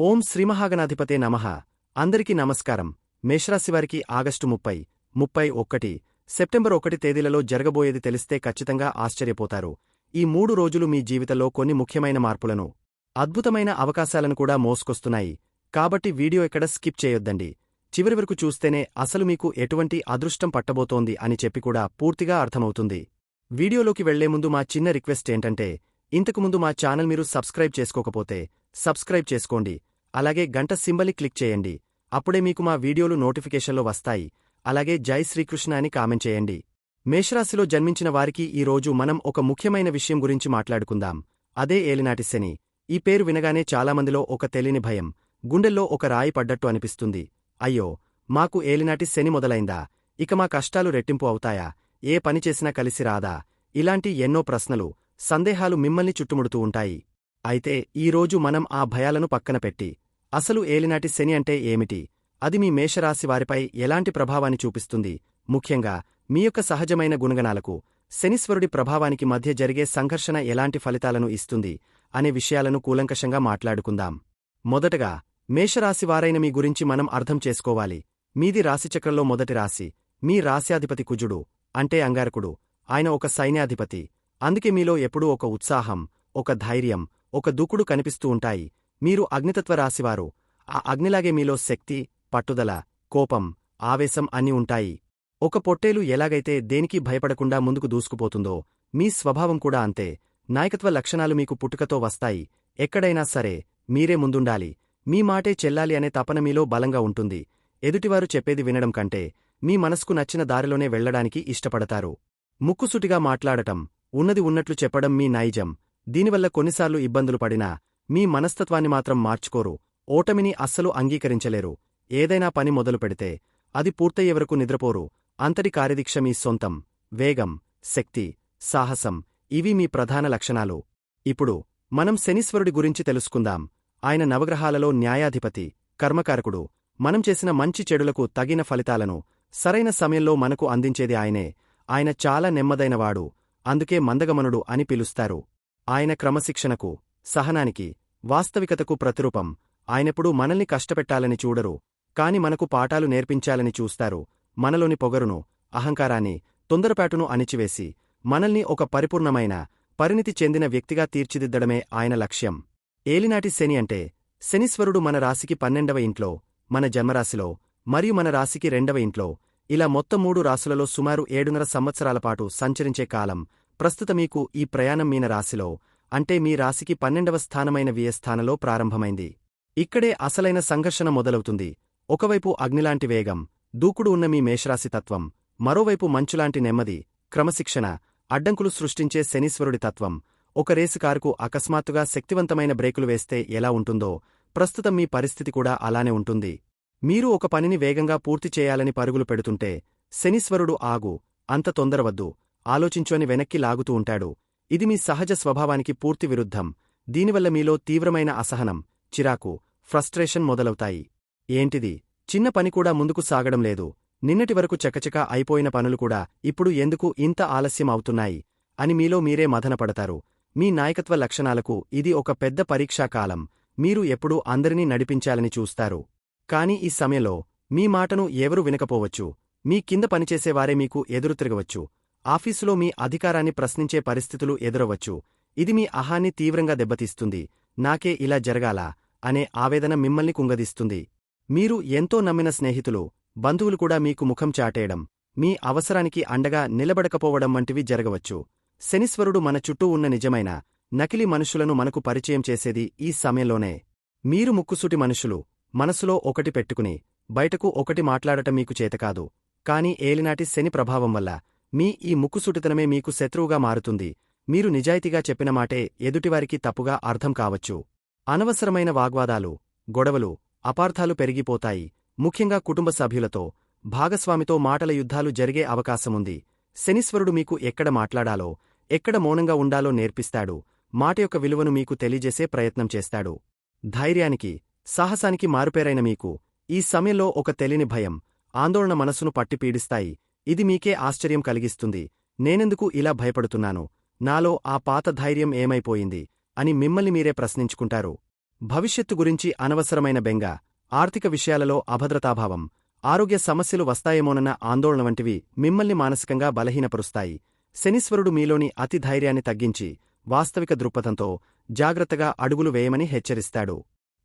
ఓం శ్రీమహాగణాధిపతే నమః. అందరికీ నమస్కారం. మేషరాశివారికి ఆగస్టు ముప్పై ముప్పై ఒక్కటి సెప్టెంబర్ ఒకటి తేదీలలో జరగబోయేది తెలిస్తే ఖచ్చితంగా ఆశ్చర్యపోతారు. ఈ మూడు రోజులు మీ జీవితంలో కొన్ని ముఖ్యమైన మార్పులను అద్భుతమైన అవకాశాలను కూడా మోసుకొస్తున్నాయి. కాబట్టి వీడియో ఎక్కడ స్కిప్ చేయొద్దండి. చివరి వరకు చూస్తేనే అసలు మీకు ఎటువంటి అదృష్టం పట్టబోతోంది అని చెప్పి కూడా పూర్తిగా అర్థమవుతుంది. వీడియోలోకి వెళ్ళే ముందు మా చిన్న రిక్వెస్ట్ ఏంటంటే ఇంతకుముందు మా ఛానల్ మీరు సబ్స్క్రైబ్ చేసుకోకపోతే సబ్స్క్రైబ్ చేసుకోండి. అలాగే గంట సింబలి క్లిక్ చేయండి. అప్పుడే మీకు మా వీడియోలు నోటిఫికేషన్లో వస్తాయి. అలాగే జై శ్రీకృష్ణ అని కామెంట్ చేయండి. మేషరాశిలో జన్మించిన వారికి ఈ రోజు మనం ఒక ముఖ్యమైన విషయం గురించి మాట్లాడుకుందాం. అదే ఏలినాటి శని. ఈ పేరు వినగానే చాలామందిలో ఒక తెలియని భయం. గుండెల్లో ఒక రాయి పడ్డట్టు అనిపిస్తుంది. అయ్యో! మాకు ఏలినాటి శని మొదలైందా? ఇక మా కష్టాలు రెట్టింపు అవుతాయా? ఏ పని చేసినా కలిసి రాదా? ఇలాంటి ఎన్నో ప్రశ్నలు సందేహాలు మిమ్మల్ని చుట్టుముడుతూ ఉంటాయి. అయితే ఈరోజు మనం ఆ భయాలను పక్కన పెట్టి అసలు ఏలినాటి శని అంటే ఏమిటి? అది మీ మేషరాశి వారిపై ఎలాంటి ప్రభావాన్ని చూపిస్తుంది? ముఖ్యంగా మీ యొక్క సహజమైన గుణగణాలకు శనీశ్వరుడి ప్రభావానికి మధ్య జరిగే సంఘర్షణ ఎలాంటి ఫలితాలను ఇస్తుంది అనే విషయాలను కూలంకషంగా మాట్లాడుకుందాం. మొదటగా మేషరాశివారైన మీ గురించి మనం అర్థం చేసుకోవాలి. మీది రాశిచక్రంలో మొదటి రాశి. మీ రాశ్యాధిపతి కుజుడు అంటే అంగారకుడు. ఆయన ఒక సైన్యాధిపతి. అందుకే మీలో ఎప్పుడూ ఒక ఉత్సాహం ఒక ధైర్యం ఒక దూకుడు కనిపిస్తూ ఉంటాయి. మీరు అగ్నితత్వ రాశివారు. ఆ అగ్నిలాగే మీలో శక్తి పట్టుదల కోపం ఆవేశం అన్నీ ఉంటాయి. ఒక పొట్టేలు ఎలాగైతే దేనికి భయపడకుండా ముందుకు దూసుకుపోతుందో మీ స్వభావం కూడా అంతే. నాయకత్వ లక్షణాలు మీకు పుట్టుకతో వస్తాయి. ఎక్కడైనా సరే మీరే ముందుండాలి. మీ మాటే చెల్లాలి అనే తపన మీలో బలంగా ఉంటుంది. ఎదుటివారు చెప్పేది వినడం కంటే మీ మనసుకు నచ్చిన దారిలోనే వెళ్ళడానికి ఇష్టపడతారు. ముక్కుసుటిగా మాట్లాడటం ఉన్నది ఉన్నట్లు చెప్పడం మీ నైజం. దీనివల్ల కొన్నిసార్లు ఇబ్బందులు పడినా మీ మనస్తత్వాన్ని మాత్రం మార్చుకోరు ఓటమిని అస్సలు అంగీకరించలేరు. ఏదైనా పని మొదలు పెడితే అది పూర్తయ్యే వరకు నిద్రపోరు. అంతటి కార్యదీక్ష మీ సొంతం వేగం శక్తి సాహసం ఇవి మీ ప్రధాన లక్షణాలు. ఇప్పుడు మనం శనీశ్వరుడి గురించి తెలుసుకుందాం. ఆయన నవగ్రహాలలో న్యాయాధిపతి కర్మకారకుడు. మనం చేసిన మంచి చెడులకు తగిన ఫలితాలను సరైన సమయంలో మనకు అందించేది ఆయనే. ఆయన చాలా నెమ్మదైనవాడు అందుకే మందగమనుడు అని పిలుస్తారు. ఆయన క్రమశిక్షణకు సహనానికి వాస్తవికతకు ప్రతిరూపం. ఆయనెప్పుడూ మనల్ని కష్టపెట్టాలని చూడరు కాని మనకు పాఠాలు నేర్పించాలని చూస్తారు. మనలోని పొగరును అహంకారాన్ని తొందరపాటును అణిచివేసి మనల్ని ఒక పరిపూర్ణమైన పరిణితి చెందిన వ్యక్తిగా తీర్చిదిద్దడమే ఆయన లక్ష్యం. ఏలినాటి శని అంటే శనీశ్వరుడు మన రాశికి పన్నెండవ ఇంట్లో మన జన్మరాశిలో మరియు మన రాశికి రెండవ ఇంట్లో ఇలా మొత్తం మూడు రాశులలో సుమారు ఏడున్నర సంవత్సరాల పాటు సంచరించే కాలం ప్రస్తుత మీకు ఈ ప్రయాణం మీన రాశిలో అంటే మీ రాశికి పన్నెండవ స్థానమైన వ్యయస్థానలో ప్రారంభమైంది. ఇక్కడే అసలైన సంఘర్షణ మొదలవుతుంది. ఒకవైపు అగ్నిలాంటి వేగం దూకుడు ఉన్న మీ మేషరాశి తత్వం మరోవైపు మంచులాంటి నెమ్మది క్రమశిక్షణ అడ్డంకులు సృష్టించే శనీశ్వరుడి తత్వం. ఒక రేసు కారుకు అకస్మాత్తుగా శక్తివంతమైన బ్రేకులు వేస్తే ఎలా ఉంటుందో ప్రస్తుతం మీ పరిస్థితి కూడా అలానే ఉంటుంది. మీరు ఒక పనిని వేగంగా పూర్తి చేయాలని పరుగులు పెడుతుంటే శనీశ్వరుడు ఆగు అంత తొందరవద్దు. ఆలోచించుని వెనక్కి లాగుతూ ఉంటాడు. ఇది మీ సహజ స్వభావానికి పూర్తి విరుద్ధం. దీనివల్ల మీలో తీవ్రమైన అసహనం చిరాకు ఫ్రస్ట్రేషన్ మొదలవుతాయి. ఏంటిది? చిన్న పని కూడా ముందుకు సాగడం లేదు. నిన్నటి వరకు చకచక అయిపోయిన పనులు కూడా ఇప్పుడు ఎందుకు ఇంత ఆలస్యం అవుతున్నాయి? అని మీలో మీరే మదనపడతారు మీ నాయకత్వ లక్షణాలకు ఇది ఒక పెద్ద పరీక్షాకాలం మీరు ఎప్పుడూ అందరినీ నడిపించాలని చూస్తారు. కాని ఈ సమయంలో మీ మాటను ఎవరు వినకపోవచ్చు. మీ కింద పనిచేసేవారే మీకు ఎదురు తిరగవచ్చు. ఆఫీసులో మీ అధికారాన్ని ప్రశ్నించే పరిస్థితులు ఎదురవచ్చు. ఇది మీ అహాన్ని తీవ్రంగా దెబ్బతీస్తుంది. నాకే ఇలా జరగాలా అనే ఆవేదన మిమ్మల్ని కుంగదీస్తుంది. మీరు ఎంతో నమ్మిన స్నేహితులు బంధువులు కూడా మీకు ముఖం చాటేయడం మీ అవసరానికి అండగా నిలబడకపోవడం వంటివి జరగవచ్చు. శనిశ్వరుడు మన చుట్టూ ఉన్న నిజమైన నకిలీ మనుషులను మనకు పరిచయం చేసేది ఈ సమయంలోనే. మీరు ముక్కుసూటి మనుషులు మనసులో ఒకటి పెట్టుకుని బయటకు ఒకటి మాట్లాడటం మీకు చేతకాదు. కాని ఏలినాటి శని ప్రభావం వల్ల మీ ఈ ముక్కుసుటితనమే మీకు శత్రువుగా మారుతుంది. మీరు నిజాయితీగా చెప్పిన మాటే ఎదుటివారికి తప్పుగా అర్థం కావచ్చు. అనవసరమైన వాగ్వాదాలు గొడవలు అపార్థాలు పెరిగిపోతాయి. ముఖ్యంగా కుటుంబ సభ్యులతో భాగస్వామితో మాటల యుద్ధాలు జరిగే అవకాశముంది. శనీశ్వరుడు మీకు ఎక్కడ మాట్లాడాలో ఎక్కడ మౌనంగా ఉండాలో నేర్పిస్తాడు. మాట యొక్క విలువను మీకు తెలియజేసే ప్రయత్నం చేస్తాడు. ధైర్యానికి సాహసానికి మారుపేరైన మీకు ఈ సమయంలో ఒక తెలియని భయం ఆందోళన మనస్సును పట్టి పీడిస్తాయి. ఇది మీకే ఆశ్చర్యం కలిగిస్తుంది. నేనెందుకు ఇలా భయపడుతున్నాను? నాలో ఆ పాత ధైర్యం ఏమైపోయింది? అని మిమ్మల్ని మీరే ప్రశ్నించుకుంటారు. భవిష్యత్తు గురించి అనవసరమైన బెంగ ఆర్థిక విషయాలలో అభద్రతాభావం ఆరోగ్య సమస్యలు వస్తాయేమోనన్న ఆందోళన వంటివి మిమ్మల్ని మానసికంగా బలహీనపరుస్తాయి. శనీశ్వరుడు మీలోని అతి ధైర్యాన్ని తగ్గించి వాస్తవిక దృక్పథంతో జాగ్రత్తగా అడుగులు వేయమని హెచ్చరిస్తాడు.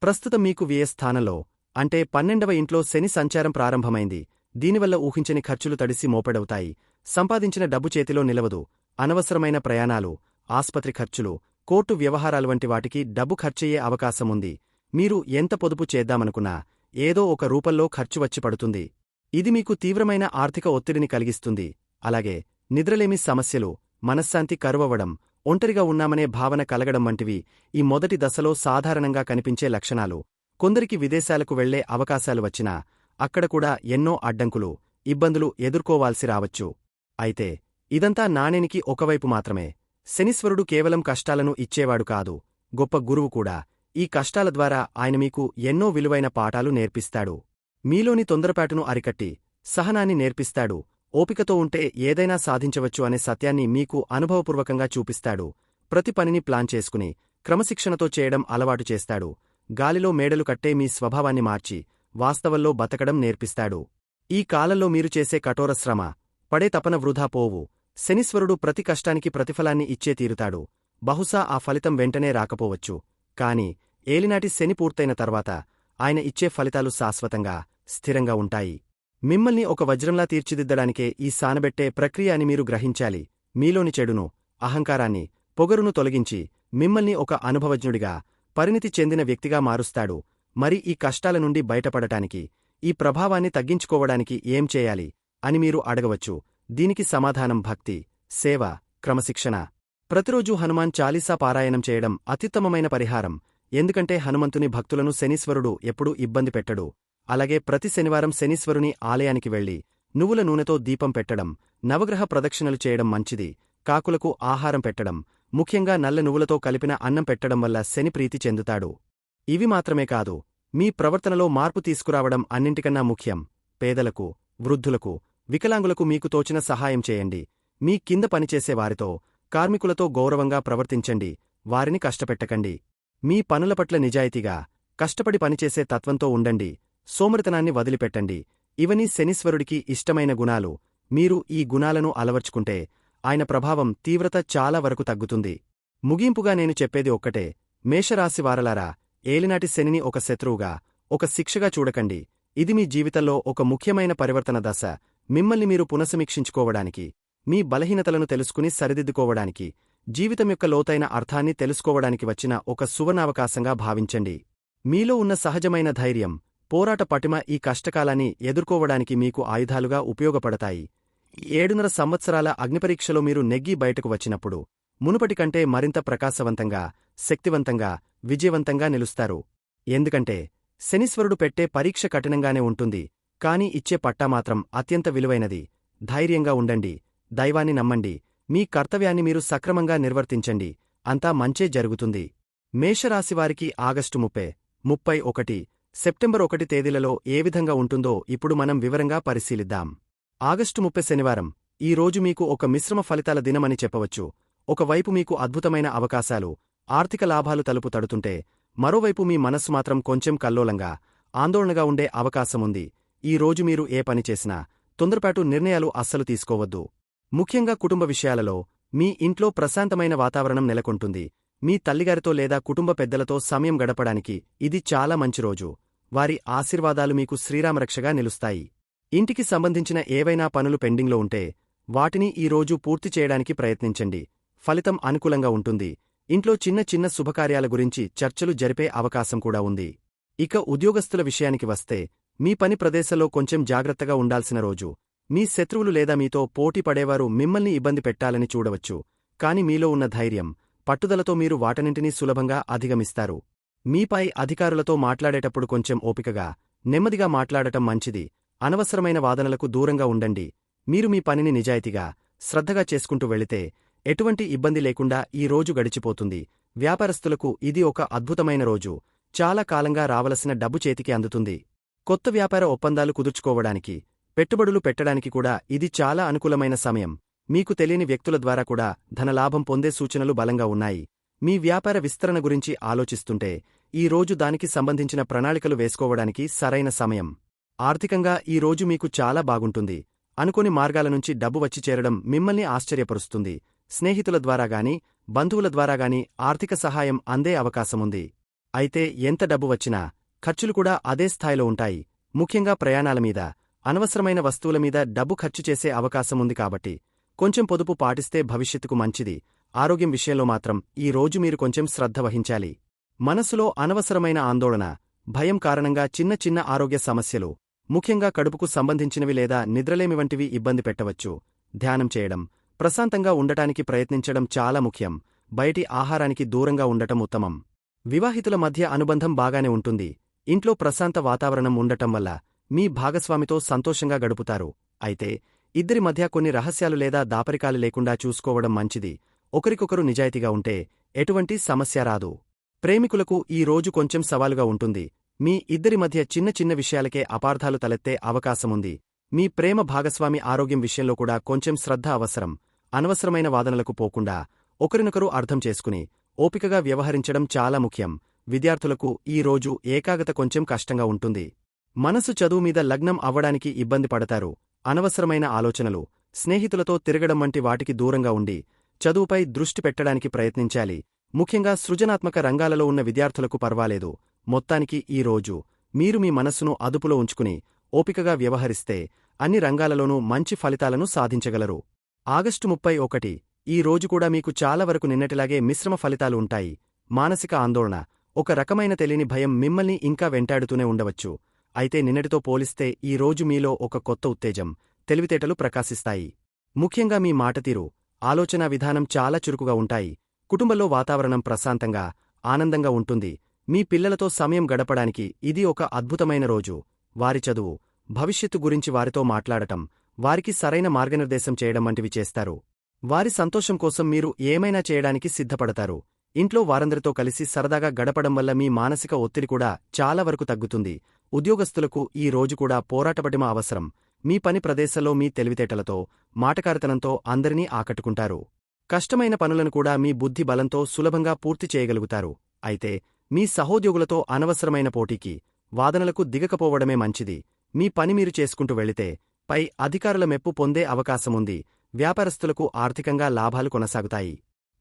ప్రస్తుతం మీకు వ్యయ స్థానంలో అంటే పన్నెండవ ఇంట్లో శని సంచారం ప్రారంభమైంది. దీనివల్ల ఊహించని ఖర్చులు తడిసి మోపెడవుతాయి. సంపాదించిన డబ్బు చేతిలో నిలవదు. అనవసరమైన ప్రయాణాలు ఆస్పత్రి ఖర్చులు కోర్టు వ్యవహారాలు వంటి వాటికి డబ్బు ఖర్చయ్యే అవకాశముంది. మీరు ఎంత పొదుపు చేద్దామనుకున్నా ఏదో ఒక రూపంలో ఖర్చు వచ్చి పడుతుంది. ఇది మీకు తీవ్రమైన ఆర్థిక ఒత్తిడిని కలిగిస్తుంది. అలాగే నిద్రలేమి సమస్యలు మనశ్శాంతి కరువవడం ఒంటరిగా ఉన్నామనే భావన కలగడం వంటివి ఈ మొదటి దశలో సాధారణంగా కనిపించే లక్షణాలు. కొందరికి విదేశాలకు వెళ్ళే అవకాశాలు వచ్చినా అక్కడ కూడా ఎన్నో అడ్డంకులు ఇబ్బందులు ఎదుర్కోవాల్సి రావచ్చు. అయితే ఇదంతా నాణెనికి ఒకవైపు మాత్రమే. శనీశ్వరుడు కేవలం కష్టాలను ఇచ్చేవాడు కాదు గొప్ప గురువు కూడా. ఈ కష్టాల ద్వారా ఆయన మీకు ఎన్నో విలువైన పాఠాలు నేర్పిస్తాడు. మీలోని తొందరపాటును అరికట్టి సహనాన్ని నేర్పిస్తాడు. ఓపికతో ఉంటే ఏదైనా సాధించవచ్చు అనే సత్యాన్ని మీకు అనుభవపూర్వకంగా చూపిస్తాడు. ప్రతి పనిని ప్లాన్ చేసుకుని క్రమశిక్షణతో చేయడం అలవాటు చేస్తాడు. గాలిలో మేడలు కట్టే మీ స్వభావాన్ని మార్చి వాస్తవంలో బతకడం నేర్పిస్తాడు. ఈ కాలంలో మీరు చేసే కఠోర శ్రమ పడే తపన వృధా పోవు శనీశ్వరుడు ప్రతి కష్టానికి ప్రతిఫలాన్ని ఇచ్చే తీరుతాడు. బహుశా ఆ ఫలితం వెంటనే రాకపోవచ్చు. కాని ఏలినాటి శని పూర్తయిన తర్వాత ఆయన ఇచ్చే ఫలితాలు శాశ్వతంగా స్థిరంగా ఉంటాయి. మిమ్మల్ని ఒక వజ్రంలా తీర్చిదిద్దడానికే ఈ సానబెట్టే ప్రక్రియ అని మీరు గ్రహించాలి. మీలోని చెడును అహంకారాన్ని పొగరును తొలగించి మిమ్మల్ని ఒక అనుభవజ్ఞుడిగా పరిణితి చెందిన వ్యక్తిగా మారుస్తాడు. మరి ఈ కష్టాల నుండి బయటపడటానికి ఈ ప్రభావాన్ని తగ్గించుకోవడానికి ఏం చేయాలి అని మీరు అడగవచ్చు. దీనికి సమాధానం భక్తి సేవ క్రమశిక్షణ. ప్రతిరోజూ హనుమాన్ చాలీసా పారాయణం చేయడం అత్యుత్తమమైన పరిహారం. ఎందుకంటే హనుమంతుని భక్తులను శనీశ్వరుడు ఎప్పుడూ ఇబ్బంది పెట్టడు. అలాగే ప్రతి శనివారం శనీశ్వరుని ఆలయానికి వెళ్ళి నువ్వుల నూనెతో దీపం పెట్టడం నవగ్రహ ప్రదక్షిణలు చేయడం మంచిది. కాకులకు ఆహారం పెట్టడం ముఖ్యంగా నల్ల నువ్వులతో కలిపిన అన్నం పెట్టడం వల్ల శని ప్రీతి చెందుతాడు. ఇవి మాత్రమే కాదు మీ ప్రవర్తనలో మార్పు తీసుకురావడం అన్నింటికన్నా ముఖ్యం. పేదలకు వృద్ధులకు వికలాంగులకు మీకు తోచిన సహాయం చేయండి. మీ కింద పనిచేసే వారితో కార్మికులతో గౌరవంగా ప్రవర్తించండి. వారిని కష్టపెట్టకండి. మీ పనుల పట్ల నిజాయితీగా కష్టపడి పనిచేసే తత్వంతో ఉండండి. సోమరితనాన్ని వదిలిపెట్టండి. ఇవన్నీ శనీశ్వరుడికి ఇష్టమైన గుణాలు. మీరు ఈ గుణాలను అలవర్చుకుంటే ఆయన ప్రభావం తీవ్రత చాలా వరకు తగ్గుతుంది. ముగింపుగా నేను చెప్పేది ఒక్కటే. మేషరాశివారలారా ఏలినాటి శనిని ఒక శత్రువుగా ఒక శిక్షగా చూడకండి. ఇది మీ జీవితంలో ఒక ముఖ్యమైన పరివర్తన దశ. మిమ్మల్ని మీరు పునఃసమీక్షించుకోవడానికి మీ బలహీనతలను తెలుసుకుని సరిదిద్దుకోవడానికి జీవితం యొక్క లోతైన అర్థాన్ని తెలుసుకోవడానికి వచ్చిన ఒక సువర్ణావకాశంగా భావించండి. మీలో ఉన్న సహజమైన ధైర్యం పోరాట పటిమ ఈ కష్టకాలాన్ని ఎదుర్కోవడానికి మీకు ఆయుధాలుగా ఉపయోగపడతాయి. ఏడున్నర సంవత్సరాల అగ్నిపరీక్షలో మీరు నెగ్గి బయటకు వచ్చినప్పుడు మునుపటి కంటే మరింత ప్రకాశవంతంగా శక్తివంతంగా విజయవంతంగా నిలుస్తారు. ఎందుకంటే శనీశ్వరుడు పెట్టే పరీక్ష కఠినంగానే ఉంటుంది కాని ఇచ్చే పట్టా మాత్రం అత్యంత విలువైనది. ధైర్యంగా ఉండండి దైవాన్ని నమ్మండి మీ కర్తవ్యాన్ని మీరు సక్రమంగా నిర్వర్తించండి అంతా మంచే జరుగుతుంది. మేషరాశివారికి ఆగస్టు ముప్పై ముప్పై ఒకటి సెప్టెంబర్ ఒకటి తేదీలలో ఏ విధంగా ఉంటుందో ఇప్పుడు మనం వివరంగా పరిశీలిద్దాం. ఆగస్టు ముప్పై శనివారం ఈ రోజు మీకు ఒక మిశ్రమ ఫలితాల దినమని చెప్పవచ్చు. ఒకవైపు మీకు అద్భుతమైన అవకాశాలు ఆర్థిక లాభాలు తలుపు తడుతుంటే మరోవైపు మీ మనస్సు మాత్రం కొంచెం కల్లోలంగా ఆందోళనగా ఉండే అవకాశముంది. ఈ రోజు మీరు ఏ పని చేసినా తొందరపాటు నిర్ణయాలు అస్సలు తీసుకోవద్దు. ముఖ్యంగా కుటుంబ విషయాలలో మీ ఇంట్లో ప్రశాంతమైన వాతావరణం నెలకొంటుంది. మీ తల్లిగారితో లేదా కుటుంబ పెద్దలతో సమయం గడపడానికి ఇది చాలా మంచి రోజు. వారి ఆశీర్వాదాలు మీకు శ్రీరామరక్షగా నిలుస్తాయి. ఇంటికి సంబంధించిన ఏవైనా పనులు పెండింగ్లో ఉంటే వాటిని ఈ రోజు పూర్తి చేయడానికి ప్రయత్నించండి. ఫలితం అనుకూలంగా ఉంటుంది. ఇంట్లో చిన్న చిన్న శుభకార్యాల గురించి చర్చలు జరిపే అవకాశం కూడా ఉంది. ఇక ఉద్యోగస్తుల విషయానికి వస్తే మీ పని ప్రదేశంలో కొంచెం జాగ్రత్తగా ఉండాల్సిన రోజు. మీ శత్రువులు లేదా మీతో పోటీ పడేవారు మిమ్మల్ని ఇబ్బంది పెట్టాలని చూడవచ్చు. కాని మీలో ఉన్న ధైర్యం పట్టుదలతో మీరు వాటన్నింటినీ సులభంగా అధిగమిస్తారు. మీపై అధికారులతో మాట్లాడేటప్పుడు కొంచెం ఓపికగా నెమ్మదిగా మాట్లాడటం మంచిది. అనవసరమైన వాదనలకు దూరంగా ఉండండి. మీరు మీ పనిని నిజాయితీగా శ్రద్ధగా చేసుకుంటూ వెళితే ఎటువంటి ఇబ్బంది లేకుండా ఈ రోజు గడిచిపోతుంది. వ్యాపారస్తులకు ఇది ఒక అద్భుతమైన రోజు. చాలా కాలంగా రావలసిన డబ్బు చేతికి అందుతుంది. కొత్త వ్యాపార ఒప్పందాలు కుదుర్చుకోవడానికి పెట్టుబడులు పెట్టడానికి కూడా ఇది చాలా అనుకూలమైన సమయం. మీకు తెలియని వ్యక్తుల ద్వారా కూడా ధనలాభం పొందే సూచనలు బలంగా ఉన్నాయి. మీ వ్యాపార విస్తరణ గురించి ఆలోచిస్తుంటే ఈ రోజు దానికి సంబంధించిన ప్రణాళికలు వేసుకోవడానికి సరైన సమయం. ఆర్థికంగా ఈ రోజు మీకు చాలా బాగుంటుంది. అనుకోని మార్గాల నుంచి డబ్బు వచ్చి చేరడం మిమ్మల్ని ఆశ్చర్యపరుస్తుంది. స్నేహితుల ద్వారాగాని బంధువుల ద్వారాగాని ఆర్థిక సహాయం అందే అవకాశముంది. అయితే ఎంత డబ్బు వచ్చినా ఖర్చులు కూడా అదే స్థాయిలో ఉంటాయి. ముఖ్యంగా ప్రయాణాల మీద అనవసరమైన వస్తువుల మీద డబ్బు ఖర్చు చేసే అవకాశముంది కాబట్టి కొంచెం పొదుపు పాటిస్తే భవిష్యత్తుకు మంచిది. ఆరోగ్యం విషయంలో మాత్రం ఈ రోజు మీరు కొంచెం శ్రద్ధ వహించాలి. మనసులో అనవసరమైన ఆందోళన భయం కారణంగా చిన్న చిన్న ఆరోగ్య సమస్యలు ముఖ్యంగా కడుపుకు సంబంధించినవి లేదా నిద్రలేమి వంటివి ఇబ్బంది పెట్టవచ్చు. ధ్యానం చేయడం ప్రశాంతంగా ఉండటానికి ప్రయత్నించడం చాలా ముఖ్యం. బయటి ఆహారానికి దూరంగా ఉండటం ఉత్తమం. వివాహితుల మధ్య అనుబంధం బాగానే ఉంటుంది. ఇంట్లో ప్రశాంత వాతావరణం ఉండటం వల్ల మీ భాగస్వామితో సంతోషంగా గడుపుతారు. అయితే ఇద్దరి మధ్య కొన్ని రహస్యాలు లేదా దాపరికాలు లేకుండా చూసుకోవడం మంచిది. ఒకరికొకరు నిజాయితీగా ఉంటే ఎటువంటి సమస్య రాదు. ప్రేమికులకు ఈ రోజు కొంచెం సవాలుగా ఉంటుంది. మీ ఇద్దరి మధ్య చిన్న చిన్న విషయాలకే అపార్థాలు తలెత్తే అవకాశముంది. మీ ప్రేమ భాగస్వామి ఆరోగ్యం విషయంలో కూడా కొంచెం శ్రద్ధ అవసరం. అనవసరమైన వాదనలకు పోకుండా ఒకరినొకరు అర్థం చేసుకుని ఓపికగా వ్యవహరించడం చాలా ముఖ్యం. విద్యార్థులకు ఈ రోజు ఏకాగ్రత కొంచెం కష్టంగా ఉంటుంది. మనసు చదువు మీద లగ్నం అవ్వడానికి ఇబ్బంది పడతారు. అనవసరమైన ఆలోచనలు స్నేహితులతో తిరగడం వంటి వాటికి దూరంగా ఉండి చదువుపై దృష్టి పెట్టడానికి ప్రయత్నించాలి. ముఖ్యంగా సృజనాత్మక రంగాలలో ఉన్న విద్యార్థులకు పర్వాలేదు. మొత్తానికి ఈ రోజు మీరు మీ మనస్సును అదుపులో ఉంచుకుని ఓపికగా వ్యవహరిస్తే అన్ని రంగాలలోనూ మంచి ఫలితాలను సాధించగలరు. ఆగస్టు ముప్పై ఒకటి ఈ రోజు కూడా మీకు చాలా వరకు నిన్నటిలాగే మిశ్రమ ఫలితాలు ఉంటాయి. మానసిక ఆందోళన ఒక రకమైన తెలియని భయం మిమ్మల్ని ఇంకా వెంటాడుతూనే ఉండవచ్చు. అయితే నిన్నటితో పోలిస్తే ఈ రోజు మీలో ఒక కొత్త ఉత్తేజం తెలివితేటలు ప్రకాశిస్తాయి. ముఖ్యంగా మీ మాటతీరు ఆలోచనా విధానం చాలా చురుకుగా ఉంటాయి. కుటుంబంలో వాతావరణం ప్రశాంతంగా ఆనందంగా ఉంటుంది. మీ పిల్లలతో సమయం గడపడానికి ఇది ఒక అద్భుతమైన రోజు. వారి చదువు భవిష్యత్తు గురించి వారితో మాట్లాడటం వారికి సరైన మార్గనిర్దేశం చేయడం వంటివి చేస్తారు. వారి సంతోషం కోసం మీరు ఏమైనా చేయడానికి సిద్ధపడతారు. ఇంట్లో వారందరితో కలిసి సరదాగా గడపడం వల్ల మీ మానసిక ఒత్తిడి కూడా చాలా వరకు తగ్గుతుంది. ఉద్యోగస్తులకు ఈ రోజు కూడా పోరాటపటిమ అవసరం. మీ పని ప్రదేశంలో మీ తెలివితేటలతో మాటకారితనంతో అందరినీ ఆకట్టుకుంటారు. కష్టమైన పనులను కూడా మీ బుద్ధి బలంతో సులభంగా పూర్తి చేయగలుగుతారు. అయితే మీ సహోద్యోగులతో అనవసరమైన పోటీకి వాదనలకు దిగకపోవడమే మంచిది. మీ పని మీరు చేసుకుంటూ వెళితే పై అధికారుల మెప్పు పొందే అవకాశముంది. వ్యాపారస్తులకు ఆర్థికంగా లాభాలు కొనసాగుతాయి.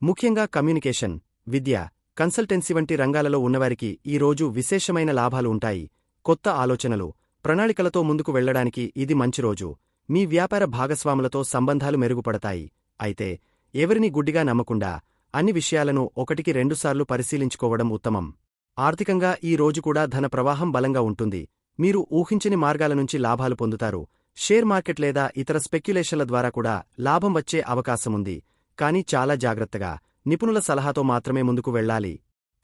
ముఖ్యంగా కమ్యూనికేషన్ విద్య కన్సల్టెన్సీ వంటి రంగాలలో ఉన్నవారికి ఈ రోజు విశేషమైన లాభాలు ఉంటాయి. కొత్త ఆలోచనలు ప్రణాళికలతో ముందుకు వెళ్ళడానికి ఇది మంచి రోజు. మీ వ్యాపార భాగస్వాములతో సంబంధాలు మెరుగుపడతాయి. అయితే ఎవరిని గుడ్డిగా నమ్మకుండా అన్ని విషయాలను ఒకటికి రెండుసార్లు పరిశీలించుకోవడం ఉత్తమం. ఆర్థికంగా ఈ రోజు కూడా ధన ప్రవాహం బలంగా ఉంటుంది. మీరు ఊహించని మార్గాల నుంచి లాభాలు పొందుతారు. షేర్ మార్కెట్ లేదా ఇతర స్పెక్యులేషన్ల ద్వారా కూడా లాభం వచ్చే అవకాశముంది. కానీ చాలా జాగ్రత్తగా నిపుణుల సలహాతో మాత్రమే ముందుకు వెళ్ళాలి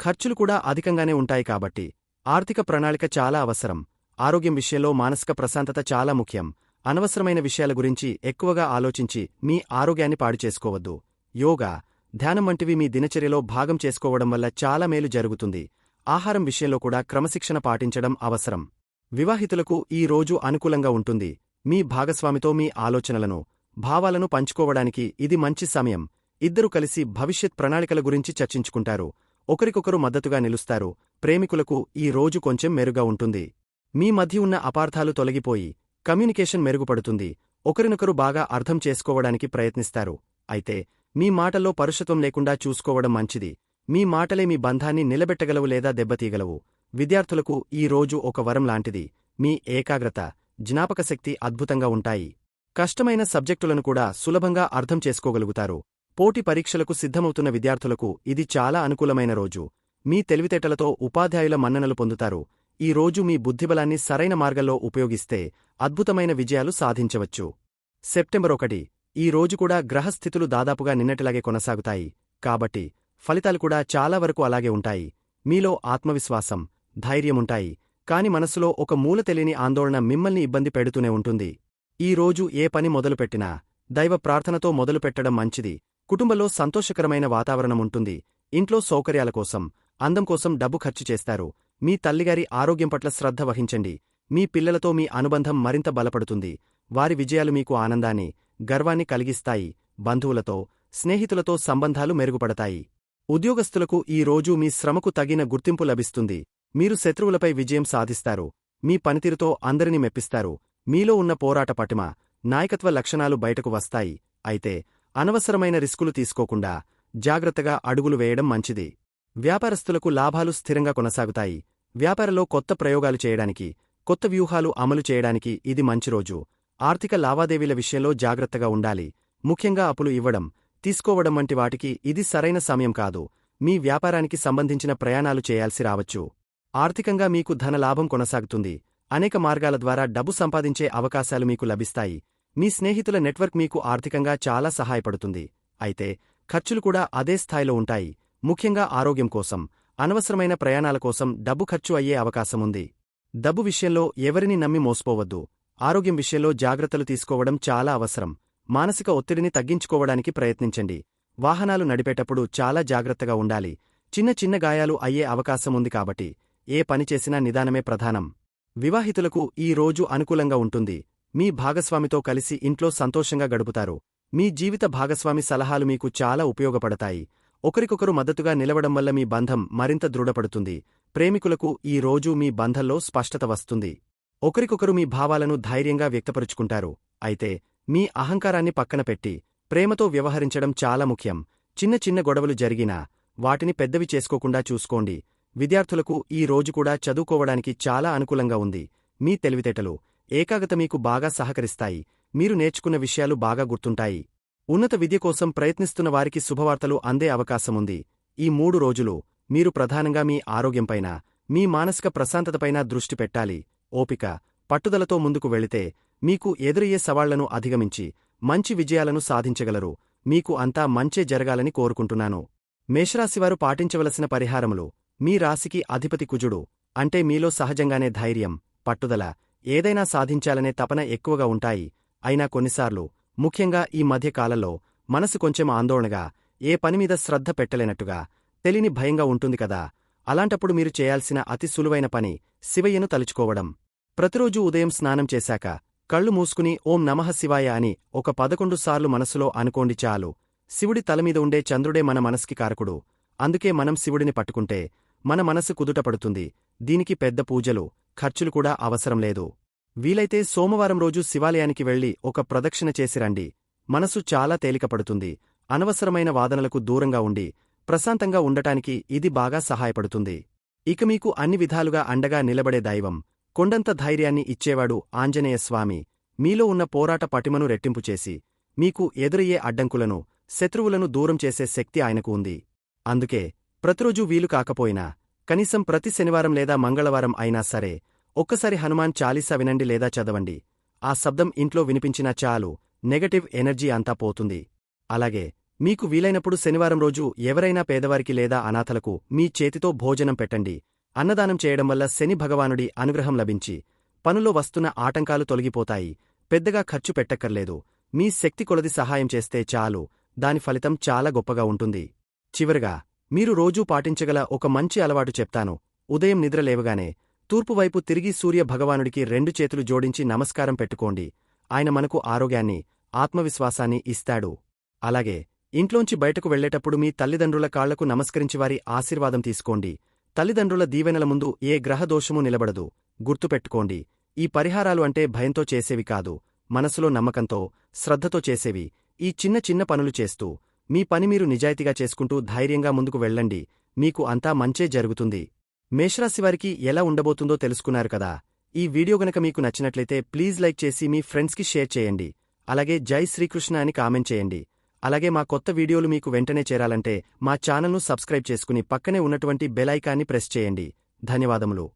ఖర్చులు కూడా అధికంగానే ఉంటాయి కాబట్టి ఆర్థిక ప్రణాళిక చాలా అవసరం. ఆరోగ్యం విషయంలో మానసిక ప్రశాంతత చాలా ముఖ్యం. అనవసరమైన విషయాల గురించి ఎక్కువగా ఆలోచించి మీ ఆరోగ్యాన్ని పాడు చేసుకోవద్దు. యోగా ధ్యానం వంటివి మీ దినచర్యలో భాగం చేసుకోవడం వల్ల చాలా మేలు జరుగుతుంది. ఆహారం విషయంలో కూడా క్రమశిక్షణ పాటించడం అవసరం. వివాహితులకు ఈ రోజు అనుకూలంగా ఉంటుంది. మీ భాగస్వామితో మీ ఆలోచనలను భావాలను పంచుకోవడానికి ఇది మంచి సమయం. ఇద్దరు కలిసి భవిష్యత్ ప్రణాళికల గురించి చర్చించుకుంటారు. ఒకరికొకరు మద్దతుగా నిలుస్తారు. ప్రేమికులకు ఈ రోజు కొంచెం మెరుగా ఉంటుంది. మీ మధ్య ఉన్న అపార్థాలు తొలగిపోయి కమ్యూనికేషన్ మెరుగుపడుతుంది. ఒకరినొకరు బాగా అర్థం చేసుకోవడానికి ప్రయత్నిస్తారు. అయితే మీ మాటల్లో పరుషత్వం లేకుండా చూసుకోవడం మంచిది. మీ మాటలే మీ బంధాన్ని నిలబెట్టగలవు లేదా దెబ్బతీయగలవు. విద్యార్థులకు ఈ రోజు ఒక వరం లాంటిది. మీ ఏకాగ్రత. జ్ఞాపకశక్తి అద్భుతంగా ఉంటాయి. కష్టమైన సబ్జెక్టులను కూడా సులభంగా అర్థం చేసుకోగలుగుతారు. పోటీ పరీక్షలకు సిద్ధమవుతున్న విద్యార్థులకు ఇది చాలా అనుకూలమైన రోజు. మీ తెలివితేటలతో ఉపాధ్యాయుల మన్ననలు పొందుతారు. ఈ రోజు మీ బుద్ధిబలాన్ని సరైన మార్గంలో ఉపయోగిస్తే అద్భుతమైన విజయాలు సాధించవచ్చు. సెప్టెంబర్ ఒకటి. ఈ రోజు కూడా గ్రహస్థితులు దాదాపుగా నిన్నటిలాగే కొనసాగుతాయి. కాబట్టి ఫలితాలు కూడా చాలా వరకు అలాగే ఉంటాయి. మీలో ఆత్మవిశ్వాసం ధైర్యముంటాయి కాని మనసులో ఒక మూల తెలియని ఆందోళన మిమ్మల్ని ఇబ్బంది పెడుతూనే ఉంటుంది. ఈ రోజు ఏ పని మొదలుపెట్టినా దైవ ప్రార్థనతో మొదలుపెట్టడం మంచిది. కుటుంబంలో సంతోషకరమైన వాతావరణం ఉంటుంది. ఇంట్లో సౌకర్యాల కోసం అందం కోసం డబ్బు ఖర్చు చేస్తారు. మీ తల్లిగారి ఆరోగ్యం పట్ల శ్రద్ధ వహించండి. మీ పిల్లలతో మీ అనుబంధం మరింత బలపడుతుంది. వారి విజయాలు మీకు ఆనందాన్ని గర్వాన్ని కలిగిస్తాయి. బంధువులతో స్నేహితులతో సంబంధాలు మెరుగుపడతాయి. ఉద్యోగస్తులకు ఈ రోజు మీ శ్రమకు తగిన గుర్తింపు లభిస్తుంది. మీరు శత్రువులపై విజయం సాధిస్తారు. మీ పనితీరుతో అందరిని మెప్పిస్తారు. మీలో ఉన్న పోరాట పటిమ నాయకత్వ లక్షణాలు బయటకు వస్తాయి. అయితే అనవసరమైన రిస్కులు తీసుకోకుండా జాగ్రత్తగా అడుగులు వేయడం మంచిది. వ్యాపారస్తులకు లాభాలు స్థిరంగా కొనసాగుతాయి. వ్యాపారంలో కొత్త ప్రయోగాలు చేయడానికి కొత్త వ్యూహాలు అమలు చేయడానికి ఇది మంచి రోజు. ఆర్థిక లావాదేవీల విషయంలో జాగ్రత్తగా ఉండాలి. ముఖ్యంగా అప్పులు ఇవ్వడం తీసుకోవడం వంటి వాటికి ఇది సరైన సమయం కాదు. మీ వ్యాపారానికి సంబంధించిన ప్రయాణాలు చేయాల్సి రావచ్చు. ఆర్థికంగా మీకు ధన లాభం కొనసాగుతుంది. అనేక మార్గాల ద్వారా డబ్బు సంపాదించే అవకాశాలు మీకు లభిస్తాయి. మీ స్నేహితుల నెట్వర్క్ మీకు ఆర్థికంగా చాలా సహాయపడుతుంది. అయితే ఖర్చులు కూడా అదే స్థాయిలో ఉంటాయి. ముఖ్యంగా ఆరోగ్యం కోసం అనవసరమైన ప్రయాణాల కోసం డబ్బు ఖర్చు అయ్యే అవకాశముంది డబ్బు విషయంలో ఎవరిని నమ్మి మోసపోవద్దు. ఆరోగ్యం విషయంలో జాగ్రత్తలు తీసుకోవడం చాలా అవసరం. మానసిక ఒత్తిడిని తగ్గించుకోవడానికి ప్రయత్నించండి. వాహనాలు నడిపేటప్పుడు చాలా జాగ్రత్తగా ఉండాలి. చిన్న చిన్న గాయాలు అయ్యే అవకాశముంది కాబట్టి. ఏ పని చేసినా నిదానమే ప్రధానం. వివాహితులకు ఈ రోజు అనుకూలంగా ఉంటుంది. మీ భాగస్వామితో కలిసి ఇంట్లో సంతోషంగా గడుపుతారు. మీ జీవిత భాగస్వామి సలహాలు మీకు చాలా ఉపయోగపడతాయి. ఒకరికొకరు మద్దతుగా నిలవడం వల్ల మీ బంధం మరింత దృఢపడుతుంది. ప్రేమికులకు ఈ రోజు మీ బంధంలో స్పష్టత వస్తుంది. ఒకరికొకరు మీ భావాలను ధైర్యంగా వ్యక్తపరుచుకుంటారు. అయితే మీ అహంకారాన్ని పక్కన పెట్టి ప్రేమతో వ్యవహరించడం చాలా ముఖ్యం. చిన్న చిన్న గొడవలు జరిగినా వాటిని పెద్దవి చేసుకోకుండా చూసుకోండి. విద్యార్థులకు ఈ రోజు కూడా చదువుకోవడానికి చాలా అనుకూలంగా ఉంది. మీ తెలివితేటలు ఏకాగ్రత మీకు బాగా సహకరిస్తాయి. మీరు నేర్చుకున్న విషయాలు బాగా గుర్తుంటాయి. ఉన్నత విద్య కోసం ప్రయత్నిస్తున్న వారికి శుభవార్తలు అందే అవకాశముంది ఈ మూడు రోజులు మీరు ప్రధానంగా మీ ఆరోగ్యంపైన మీ మానసిక ప్రశాంతతపైన దృష్టి పెట్టాలి. ఓపిక పట్టుదలతో ముందుకు వెళితే మీకు ఎదురయ్యే సవాళ్ళను అధిగమించి మంచి విజయాలను సాధించగలరు. మీకు అంతా మంచే జరగాలని కోరుకుంటున్నాను. మేషరాశివారు పాటించవలసిన పరిహారములు మీ రాశికి అధిపతి కుజుడు అంటే మీలో సహజంగానే ధైర్యం పట్టుదల ఏదైనా సాధించాలనే తపన ఎక్కువగా ఉంటాయి. అయినా కొన్నిసార్లు ముఖ్యంగా ఈ మధ్యకాలంలో మనసు కొంచెం ఆందోళనగా ఏ పనిమీద శ్రద్ధ పెట్టలేనట్టుగా తెలిని భయంగా ఉంటుంది కదా. అలాంటప్పుడు మీరు చేయాల్సిన అతి సులువైన పని శివయ్యను తలుచుకోవడం. ప్రతిరోజూ ఉదయం స్నానం చేశాక కళ్ళు మూసుకుని ఓం నమః శివాయ అని ఒక పదకొండు సార్లు మనసులో అనుకోండి చాలు. శివుడి తలమీద ఉండే చంద్రుడే మన మనస్కి కారకుడు. అందుకే మనం శివుడిని పట్టుకుంటే మన మనసు కుదుటపడుతుంది. దీనికి పెద్ద పూజలు ఖర్చులు కూడా అవసరం లేదు. వీలైతే సోమవారం రోజు శివాలయానికి వెళ్ళి ఒక ప్రదక్షిణ చేసి రండి. మనసు చాలా తేలికపడుతుంది. అనవసరమైన వాదనలకు దూరంగా ఉండి ప్రశాంతంగా ఉండటానికి ఇది బాగా సహాయపడుతుంది. ఇక మీకు అన్ని విధాలుగా అండగా నిలబడే దైవం కొండంత ధైర్యాన్ని ఇచ్చేవాడు ఆంజనేయస్వామి మీలో ఉన్న పోరాట పటిమను రెట్టింపు చేసి మీకు ఎదురయ్యే అడ్డంకులను శత్రువులను దూరం చేసే శక్తి ఆయనకు ఉంది. అందుకే ప్రతిరోజూ వీలు కాకపోయినా కనీసం ప్రతి శనివారం లేదా మంగళవారం అయినా సరే ఒక్కసారి హనుమాన్ చాలీసా వినండి లేదా చదవండి. ఆ శబ్దం ఇంట్లో వినిపించినా చాలు నెగటివ్ ఎనర్జీ అంతా పోతుంది. అలాగే మీకు వీలైనప్పుడు శనివారం రోజు ఎవరైనా పేదవారికి లేదా అనాథలకు మీ చేతితో భోజనం పెట్టండి. అన్నదానం చేయడం వల్ల శని భగవానుడి అనుగ్రహం లభించి పనులో వస్తున్న ఆటంకాలు తొలగిపోతాయి. పెద్దగా ఖర్చు పెట్టక్కర్లేదు. మీ శక్తి కొలది సహాయం చేస్తే చాలు. దాని ఫలితం చాలా గొప్పగా ఉంటుంది. చివరగా మీరు రోజూ పాటించగల ఒక మంచి అలవాటు చెప్తాను. ఉదయం నిద్ర లేవగానే తూర్పువైపు తిరిగి సూర్య భగవానుడికి రెండు చేతులు జోడించి నమస్కారం పెట్టుకోండి. ఆయన మనకు ఆరోగ్యాన్ని ఆత్మవిశ్వాసాన్ని ఇస్తాడు. అలాగే ఇంట్లోంచి బయటకు వెళ్ళేటప్పుడు మీ తల్లిదండ్రుల కాళ్ళకు నమస్కరించి వారి ఆశీర్వాదం తీసుకోండి. తల్లిదండ్రుల దీవెనల ముందు ఏ గ్రహదోషమూ నిలబడదు. గుర్తుపెట్టుకోండి. ఈ పరిహారాలు అంటే భయంతో చేసేవి కాదు. మనసులో నమ్మకంతో శ్రద్ధతో చేసేవి. ఈ చిన్న చిన్న పనులు చేస్తూ మీ పని మీరు నిజాయితీగా చేసుకుంటూ ధైర్యంగా ముందుకు వెళ్ళండి. మీకు అంతా మంచే జరుగుతుంది. మేషరాశివారికి ఎలా ఉండబోతుందో తెలుసుకున్నారు కదా. ఈ వీడియో గనక మీకు నచ్చినట్లయితే ప్లీజ్ లైక్ చేసి మీ ఫ్రెండ్స్కి షేర్ చేయండి. అలాగే జై శ్రీకృష్ణ అని కామెంట్ చేయండి. అలాగే మా కొత్త వీడియోలు మీకు వెంటనే చేరాలంటే మా ఛానల్ను సబ్స్క్రైబ్ చేసుకుని పక్కనే ఉన్నటువంటి బెల్ ఐకాన్ని ప్రెస్ చేయండి. ధన్యవాదములు.